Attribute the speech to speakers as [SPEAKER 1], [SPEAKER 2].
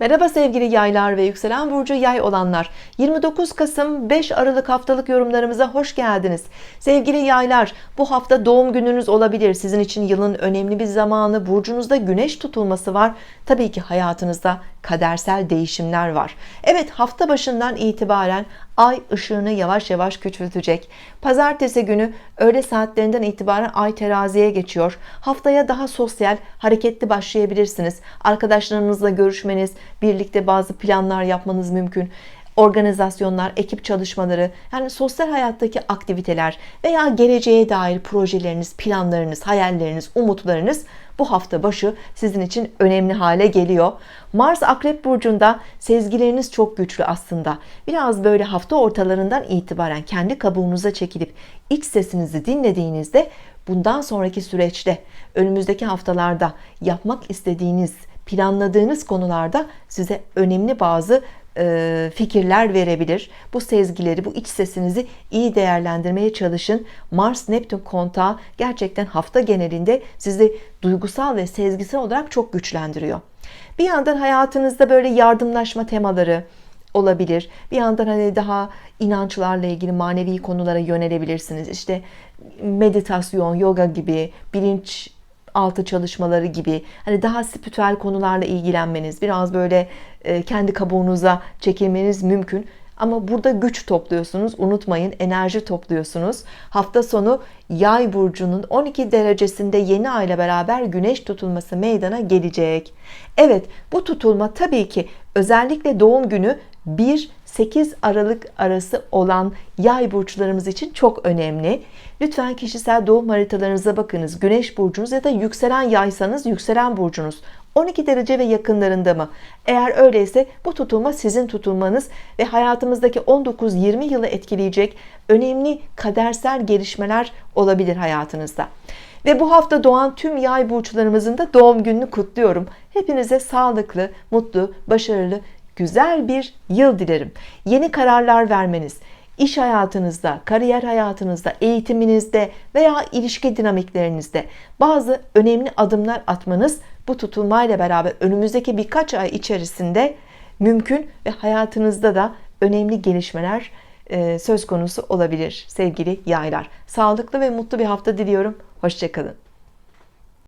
[SPEAKER 1] Merhaba sevgili yaylar ve yükselen burcu yay olanlar. 29 Kasım 5 Aralık haftalık yorumlarımıza hoş geldiniz. Sevgili yaylar, bu hafta doğum gününüz olabilir. Sizin için yılın önemli bir zamanı. Burcunuzda güneş tutulması var. Tabii ki hayatınızda kadersel değişimler var. Evet, hafta başından itibaren ay ışığını yavaş yavaş küçültecek. Pazartesi günü öğle saatlerinden itibaren ay teraziye geçiyor. Haftaya daha sosyal, hareketli başlayabilirsiniz. Arkadaşlarınızla görüşmeniz, birlikte bazı planlar yapmanız mümkün organizasyonlar, ekip çalışmaları, yani sosyal hayattaki aktiviteler veya geleceğe dair projeleriniz, planlarınız, hayalleriniz, umutlarınız bu hafta başı sizin için önemli hale geliyor. Mars Akrep Burcu'nda sezgileriniz çok güçlü aslında. Biraz böyle hafta ortalarından itibaren kendi kabuğunuza çekilip iç sesinizi dinlediğinizde bundan sonraki süreçte önümüzdeki haftalarda yapmak istediğiniz planladığınız konularda size önemli bazı e, fikirler verebilir. Bu sezgileri, bu iç sesinizi iyi değerlendirmeye çalışın. Mars Neptün kontağı gerçekten hafta genelinde sizi duygusal ve sezgisel olarak çok güçlendiriyor. Bir yandan hayatınızda böyle yardımlaşma temaları olabilir. Bir yandan hani daha inançlarla ilgili manevi konulara yönelebilirsiniz. İşte meditasyon, yoga gibi, bilinç altı çalışmaları gibi hani daha spiritüel konularla ilgilenmeniz, biraz böyle e, kendi kabuğunuza çekilmeniz mümkün. Ama burada güç topluyorsunuz. Unutmayın enerji topluyorsunuz. Hafta sonu Yay burcunun 12 derecesinde yeni ay beraber güneş tutulması meydana gelecek. Evet, bu tutulma tabii ki özellikle doğum günü 1-8 Aralık arası olan yay burçlarımız için çok önemli. Lütfen kişisel doğum haritalarınıza bakınız. Güneş burcunuz ya da yükselen yaysanız yükselen burcunuz 12 derece ve yakınlarında mı? Eğer öyleyse bu tutulma sizin tutulmanız ve hayatımızdaki 19-20 yılı etkileyecek önemli kadersel gelişmeler olabilir hayatınızda. Ve bu hafta doğan tüm yay burçlarımızın da doğum gününü kutluyorum. Hepinize sağlıklı, mutlu, başarılı, güzel bir yıl dilerim. Yeni kararlar vermeniz, iş hayatınızda, kariyer hayatınızda, eğitiminizde veya ilişki dinamiklerinizde bazı önemli adımlar atmanız bu tutulmayla beraber önümüzdeki birkaç ay içerisinde mümkün ve hayatınızda da önemli gelişmeler söz konusu olabilir sevgili yaylar. Sağlıklı ve mutlu bir hafta diliyorum. Hoşçakalın.